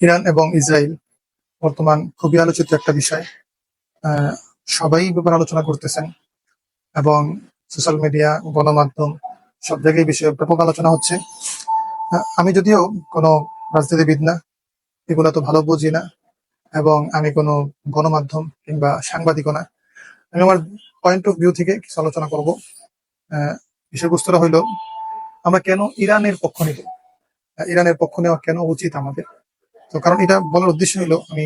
Iran এবং Israel বর্তমান খুবই আলোচিত একটা বিষয়। সবাই ব্যাপারে আলোচনা করতেছেন এবং সোশ্যাল মিডিয়া, গণমাধ্যম সব জায়গায় বিষয়ে ব্যাপক আলোচনা হচ্ছে। আমি যদিও কোনো রাজনীতিবিদ না, এগুলো তো ভালো বুঝি না এবং আমি কোনো গণমাধ্যম কিংবা সাংবাদিকও না। আমি আমার পয়েন্ট অফ ভিউ থেকে কিছু আলোচনা করব। বিষয়বস্তুটা হইল, আমরা কেন ইরানের পক্ষ নিব? ইরানের পক্ষ নেওয়া কেন উচিত আমাদের? তো কারণ এটা বলার উদ্দেশ্য হলো আমি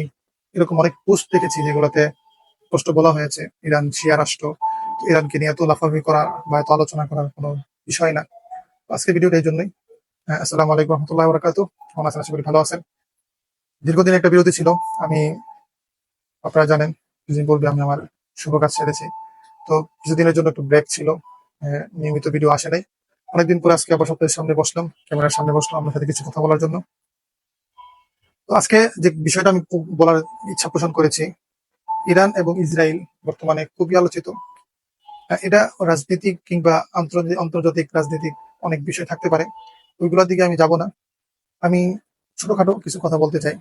এরকম অনেক পোস্ট দেখেছি যেগুলোতে স্পষ্ট বলা হয়েছে ইরান শিয়া রাষ্ট্র ইরানকে নিয়ে এত লাফালাফি করা বা এত আলোচনা করার কোনো বিষয় না। আজকে ভিডিওটা এই জন্যই। আহ, আসসালামু আলাইকুম রহমতুল্লাহ বরাকাত কেমন আছেন? আশা করি ভালো আছেন। দীর্ঘদিন একটা বিরতি ছিল। আমি আপনারা জানেন কিছুদিন পূর্বে আমি আমার শুভ কাজ ছেড়েছি তো কিছুদিনের জন্য একটু ব্রেক ছিল। নিয়মিত ভিডিও আসে নাই। অনেকদিন পরে আজকে আবার সপ্তাহের সামনে বসলাম ক্যামেরার সামনে বসলাম আপনার সাথে কিছু কথা বলার জন্য। তো আজকে যে বিষয়টা আমি বলার ইচ্ছা পোষণ করেছি, ইরান এবং ইসরায়েল বর্তমানে খুবই আলোচিত। এটা রাজনীতিক কিংবা আন্তর্জাতিক আন্তর্জাতিক রাজনীতিক অনেক বিষয় থাকতে পারে। ওইগুলোর দিকে আমি যাব না। আমি ছোটখাটো কিছু কথা বলতে চাই।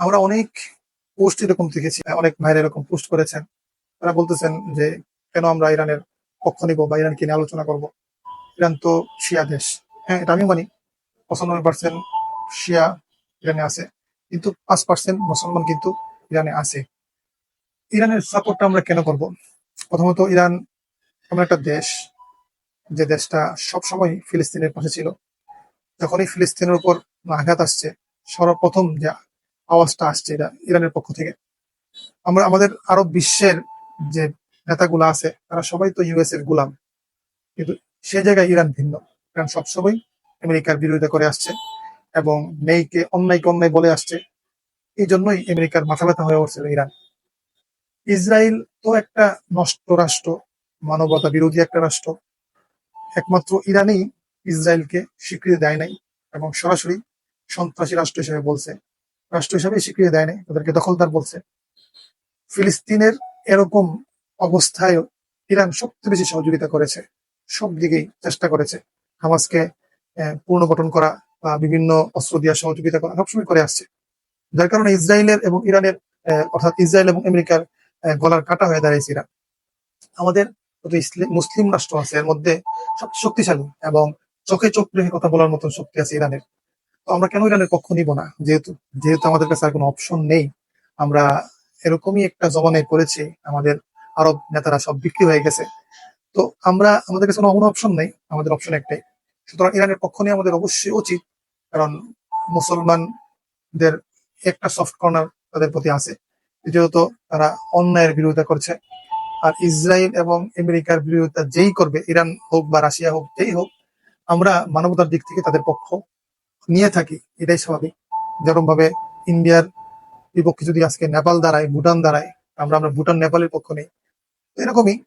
আমরা অনেক পোস্ট এরকম দেখেছি, অনেক ভাইরা এরকম পোস্ট করেছেন। তারা বলতেছেন যে, কেন আমরা ইরানের পক্ষ নিব বা ইরানকে নিয়ে আলোচনা করব? ইরান তো শিয়া দেশ। হ্যাঁ এটা আমি মানি। পঁচানব্বই পার্সেন্ট শিয়া ইরানে আছে। কিন্তু পাঁচ পার্সেন্ট মুসলমান কিন্তু ইরানে আছে। ইরানের সাপোর্টটা আমরা কেন করব? প্রথমত ইরান এমন একটা দেশ যে দেশটা সবসময় ফিলিস্তিনের পাশে ছিল। যখনই ফিলিস্তিনের উপর আঘাত আসছে, সর্বপ্রথম যে আওয়াজটা আসছে এটা ইরানের পক্ষ থেকে। আমরা আমাদের আরব বিশ্বের যে নেতাগুলো আছে, তারা সবাই তো ইউএস এর গুলাম। কিন্তু সে জায়গায় ইরান ভিন্ন। ইরান সবসময় আমেরিকার বিরোধিতা করে আসছে। এবং নেইকে অন্যায়কে অন্যায় বলে আসছে। এই জন্যই আমেরিকার মাথা ব্যথা হয়ে উঠছিল ইরান। ইসরায়েল তো একটা নষ্ট রাষ্ট্র, মানবতা বিরোধী একটা রাষ্ট্র। একমাত্র ইরানই ইসরায়েলকে স্বীকৃতি দেয় নাই এবং সরাসরি সন্ত্রাসী রাষ্ট্র হিসেবে বলছে। রাষ্ট্র হিসেবে স্বীকৃতি দেয় নাই, তাদেরকে দখলদার বলছে। ফিলিস্তিনের এরকম অবস্থায় ইরান সবচেয়ে বেশি সহযোগিতা করেছে সব দিকেই চেষ্টা করেছে। হামাসকে পুনর্গঠন করা বিভিন্ন অস্ত্র দিয়ে সহযোগিতা করা সবসময় করে আসছে। যার কারণে ইসরায়েলের এবং ইরানের অর্থাৎ ইসরায়েল এবং আমেরিকার গলার কাটা হয়ে দাঁড়িয়েছে ইরান। আমাদের মুসলিম রাষ্ট্র আছে, এর মধ্যে সবচেয়ে শক্তিশালী এবং চোখে চোখ রেখে কথা বলার মতন শক্তি আছে ইরানের। তো আমরা কেন ইরানের পক্ষ নিব না? যেহেতু যেহেতু আমাদের কাছে আর কোনো অপশন নেই। আমরা এরকমই একটা জমানায় পড়েছি, আমাদের আরব নেতারা সব বিক্রি হয়ে গেছে। তো আমরা, আমাদের কাছে কোনো অপশন নেই, আমাদের অপশন একটাই। সুতরাং ইরানের পক্ষ নিয়ে আমাদের অবশ্যই উচিত কারণ মুসলমানদের একটা সফট কর্নার তাদের প্রতি আছে। দ্বিতীয়ত, তারা অন্যায়ের বিরোধিতা করছে। আর ইসরায়েল এবং আমেরিকার বিরোধিতা যেই করবে, ইরান হোক বা রাশিয়া হোক, যেই হোক, আমরা মানবতার দিক থেকে তাদের পক্ষ নিয়ে থাকি। এটাই স্বাভাবিক। যেরকম ভাবে ইন্ডিয়ার বিপক্ষে যদি আজকে নেপাল দাঁড়ায়, ভুটান দাঁড়ায়, আমরা আমরা ভুটান নেপালের পক্ষ নেই। এরকমই।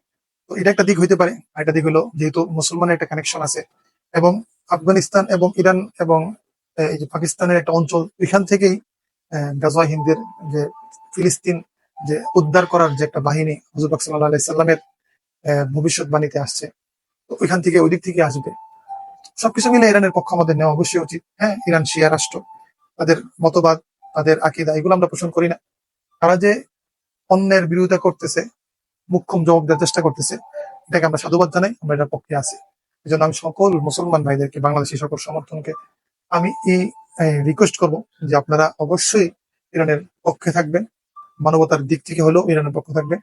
তো এটা একটা দিক হইতে পারে। আর একটা দিক হলো, যেহেতু মুসলমানের একটা কানেকশন আছে। এবং আফগানিস্তান এবং ইরান এবং এই যে পাকিস্তানের একটা অঞ্চল এখান থেকেই গাজওয়া হিন্দের যে ফিলিস্তিন যে উদ্ধার করার যে একটা বাহিনী হুজুর পাক সাল্লাহ আলাই সাল্লামের আহ, ভবিষ্যৎবাণীতে আসছে। তো ওইখান থেকে ওই দিক থেকে আসবে। সবকিছু মিলে ইরানের পক্ষ আমাদের নেওয়া অবশ্যই উচিত। হ্যাঁ ইরান শিয়া রাষ্ট্র তাদের মতবাদ তাদের আকিদা এগুলো আমরা পোষণ করি না। তারা যে অন্যের বিরোধিতা করতেছে মুখ্যম জবাব দেওয়ার চেষ্টা করতেছে এটাকে আমরা সাধুবাদ জানাই আমরা এটার পক্ষে আছি। এই জন্য আমি সকল মুসলমান ভাইদেরকে বাংলাদেশি সকল সমর্থনকে আমি এই রিকোয়েস্ট করব যে আপনারা অবশ্যই ইরানের পক্ষে থাকবেন। মানবতার দিক থেকে হলেও ইরানের পক্ষে থাকবে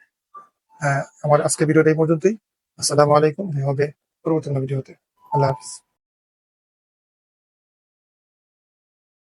আমার আজকে ভিডিওটা এই পর্যন্তই। আসসালামু আলাইকুম। হবে পরবর্তী ভিডিওতে। আল্লাহ হাফিজ।